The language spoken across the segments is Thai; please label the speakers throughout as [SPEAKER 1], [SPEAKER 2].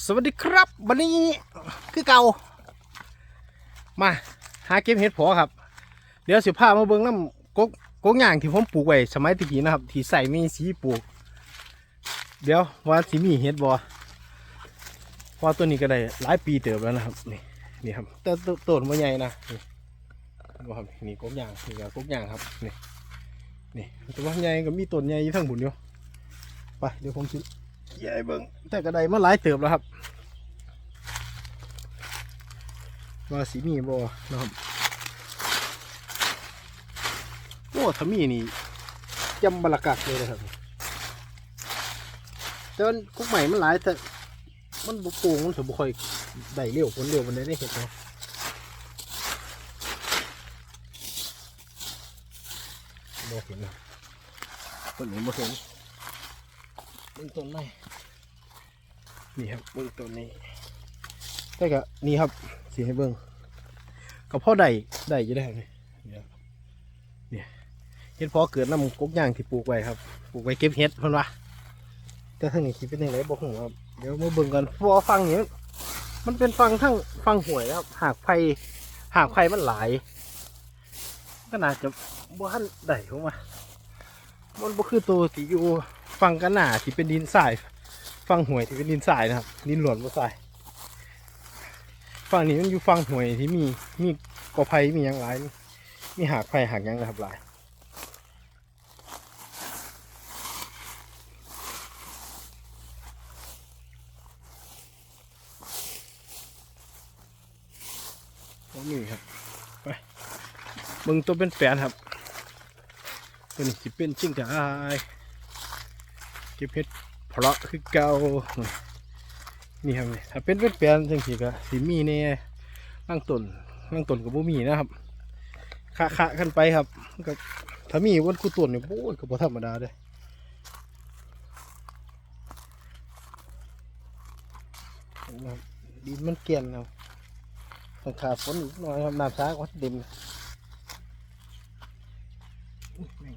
[SPEAKER 1] สวัสดีครับ วันนี้คือเก่ามา หาเก็บเห็ดเพอครับ เดี๋ยวสิพามาเบิ่งน้ำกกกกย่างที่ผมปลูกไว้สมัยตะกี้นะครับ ที่ใส่มีสีปลูก เดี๋ยวว่าสิมีเห็ดบ่เพราตัวนี้ก็ได้หลายปีเติบแล้วนะครับนี่นี่ครับแต่ต้นต้นมันใหญ่นะนี่ครับนี่กกย่างนี่ก็กกย่างครับนี่นี่แต่ว่าใหญ่ก็มีต้นใหญ่ทั้งบุญอยู่ไปเดี๋ยวผมสิ ใหญ่เบิ่งแต่กระไดมาหลายเติบแล้วครับว่าสีมีบ่นะครับโอ้ถ้ามีนี่จำบลากักเลยนะครับแต่ว่ากุ๊กใหม่มันหลายแต่มันบุโป่งมันถือบุค่อยได้เร็วผลเร็วมันได้ได้เห็นเนาะบ่เห็นนะต้นนี้บ่เห็น เบิ่งต้นไม้นี่ครับเบิ้งตัวนี้แต่ก็นี่ครับสีให้เบิ้งก็พ่อได้ได้อยังได้เลยเนี่ยเนี่ยเห็ดเพอเกิดน้ำกกย่างที่ปลูกไว้ครับปลูกไว้เก็บเห็ดเพิ่นว่าแต่ทางนี้คิดเป็นยังไงบอกผมครับเดี๋ยวมาเบิ่งกันเพราะว่าฟังนี้มันเป็นฟังทั้งฟังหวยนะครับ หากไฟหากไฟมันหลายก็น่าจะบ่ทันได้ผมว่ามันบ่คือตัวที่อยู่ ฟังกันหนาที่เป็นดินทรายฟังหวยที่เป็นดินทรายนะครับ ดินหลวนบ่ทรายฝั่งนี้มันอยู่ฝั่งหวยที่มีมีกอไผ่มีหยังหลายมีมีหากไผ่หากยังนะครับหลายบ่มีครับไปเบิ่งตัวเป็นแปลนครับตัวนี้สิเป็นจิ้งจาย ก็บเพชรเพราะคือเก่านี่ครับถ้าเป็นเป็นแปลนจังสีก็สีมีเนี่ยร่างต้นร่างต้นกับบ่มีนะครับคะคะกันไปครับก็ถ้ามีวันคู่ต้นเนี่ยโอ้ยก็บธรรมดาเลยดินมันเกลียนครับต้องขาดฝนอีกหน่อยครับน้ำช้าก็เต็มอุ๊ยแม่ง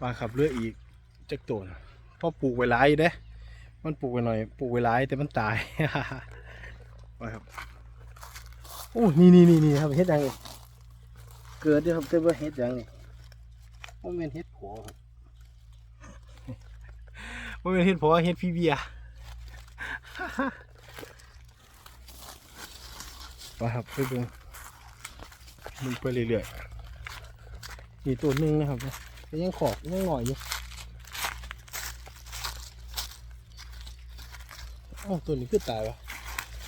[SPEAKER 1] ปลาขับเรืออีกจักตัวนะพราะปลูกไว้หลายเด้ มันปลูกไว้หน่อยปลูกไว้หลายแต่มันตายไปครับโอ้นี่นี่นี่นี่ครับเฮ็ดยังเกิดด้วยครับแต่ว่าเฮ็ดยังไงว่าเป็นเฮ็ดผัวครับว่าเป็นเฮ็ดผัวเฮ็ดพี่เบียไปครับไปดูมึงไปเรื่อยๆนี่ตัวหนึงนะครับ ยังขอบยังหน่อยอยู่โอ้ตัวนี้คือตายวะ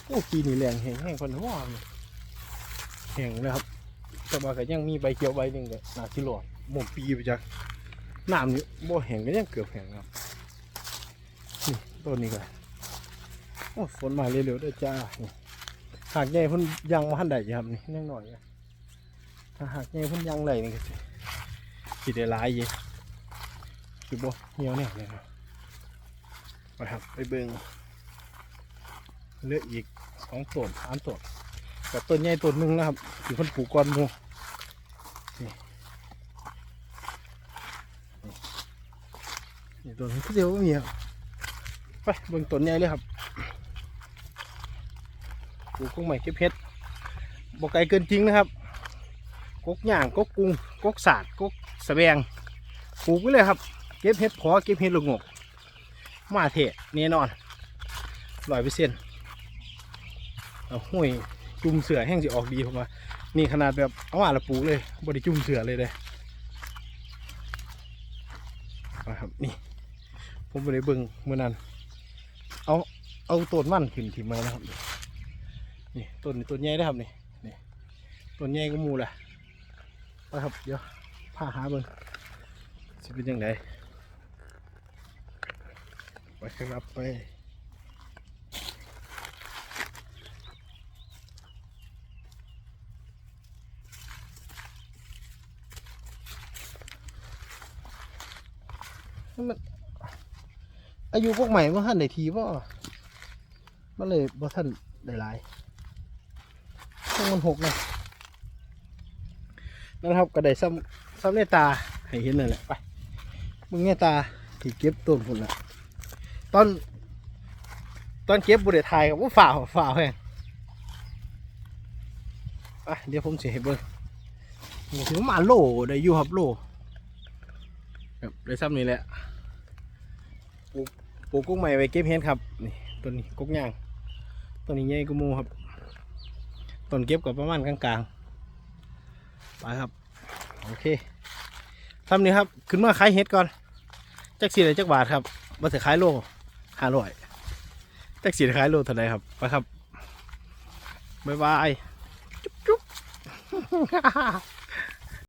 [SPEAKER 1] โอ้ปีนี้แรงแห้งแห้งคนหัวแห้งเลยครับแต่ว่าก็ยังมีใบเขียวใบหนึ่งก็น่าที่หลอดหม่มปีไปจากน้ำนี่บ่แห้งก็ยังเกือบแห้งครับนี่ต้นนี้ก็โอ้ฝนมาเร็วๆด้วยจ้าหากใหญ่พุ่นยังมาทันใดครับนี่ยังหน่อยอยู่ถ้าหากใหญ่พุ่นยังไหลนี่ก็ สิสิได้หลายอยี่คือบ่เหี่ยวแน่เลยครับไปครับไปเบิ่งเลือกอีกสองต้นสามต้นกับต้นใหญ่ต้นหนึ่งนะครับที่เพิ่นปลูกก่อนมูนี่นี่ต้นเดียวก็มีครับไปเบิ่งต้นใหญ่เลยครับปลูกกุ้งใหม่เก็บเพชรบ่ไกลเกินจริงนะครับ กกย่างกกกุ้งกกสาดกกสะแบงปลูกไว้เลยครับ เก็บเห็ดพอเก็บเห็ดลูกงกมาเทะแน่นอนร้อยเปเซ็นเอาห้วยจุ่มเสือแห้งสิออกดีผมว่านี่ขนาดแบบเอามาละปลูกเลยบไดิจุ่มเสือเลยเลยมาครับนี่ผมไปได้เบิ่งเมื่อนั้นเอาเอาต้นมันขึ้นถิ่มมานะครับนี่ต้นนี้ต้นใหญ่นะครับนี่นี่ต้นใหญ่ก็มูแหละ ไปครับ เดี๋ยวพาหาเบิ่งสิเป็นยังไงไปครับไปมันอายุพวกใหม่ว่าท่านได้ทีว่ามันเลยว่าท่านหลายๆต้องมันหกนะ นะครับก็ได้ซ้ำซ้ำในตาให้เห็นนั่นแหละไปมึงเนี่ยตาที่เก็บต้นพุ่นละตอนตอนเก็บบุเดทายกับว่าฝ่าฝ่าวแฮงอะเดี๋ยวผมสิให้เบิ่งนี่ถึงประมาโลได้อยู่ครับโลครับได้ซ้ำนี่แหละปลูกปลูกกุ้งใหม่ไว้เก็บเห็ดครับนี่ต้นนี้กุ้งย่างต้นนี้ใหญ่กูมูครับต้นเก็บกับประมาณกลางๆ ไปครับ โอเคทำนี้ครับ ขึ้นมาขายเห็ดก่อนจักสี่เลยจักบาทครับมาถึงขายโลห้าร้อยจักสี่ขายโลเท่าไหรครับ ไปครับ บ๊ายบาย จุ๊บจุ๊บ